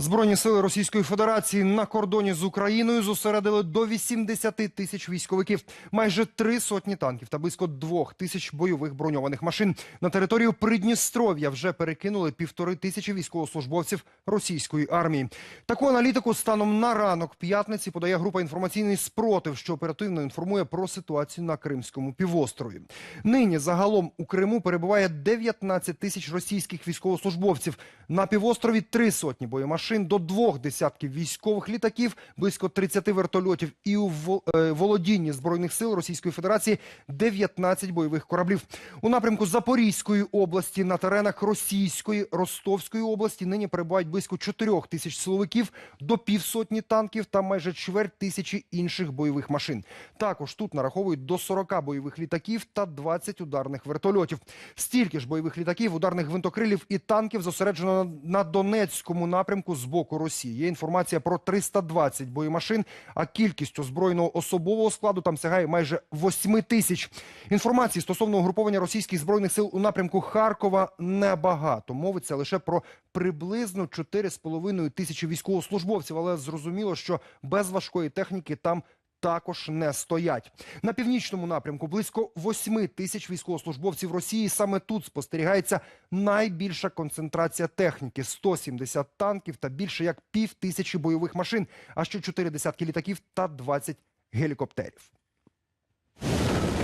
Збройні сили Російської Федерації на кордоні з Україною зосередили до 80 тисяч військовиків, майже три сотні танків та близько двох тисяч бойових броньованих машин. На територію Придністров'я вже перекинули півтори тисячі військовослужбовців російської армії. Таку аналітику станом на ранок п'ятниці подає група інформаційний спротив, що оперативно інформує про ситуацію на Кримському півострові. Нині загалом у Криму перебуває 19 тисяч російських військовослужбовців. На півострові три сотні боємашин, до двох десятків військових літаків, близько 30 вертольотів і у е, володінні збройних сил Російської Федерації 19 бойових кораблів. У напрямку Запорізької області на теренах Російської Ростовської області нині перебувають близько 4 тисяч силовиків, до півсотні танків та майже чверть тисячі інших бойових машин. Також тут нараховують до 40 бойових літаків та 20 ударних вертольотів. Стільки ж бойових літаків, ударних гвинтокрилів і танків зосереджено на Донецькому напрямку з боку Росії. Є інформація про 320 боємашин, а кількість озброєного особового складу там сягає майже 8 тисяч. Інформації стосовно угруповання російських збройних сил у напрямку Харкова небагато. Мовиться лише про приблизно 4,5 тисячі військовослужбовців, але зрозуміло, що без важкої техніки там також не стоять. На північному напрямку близько 8 тисяч військовослужбовців Росії. Саме тут спостерігається найбільша концентрація техніки: 170 танків та більше як пів тисячі бойових машин, а ще 4 десятки літаків та 20 гелікоптерів.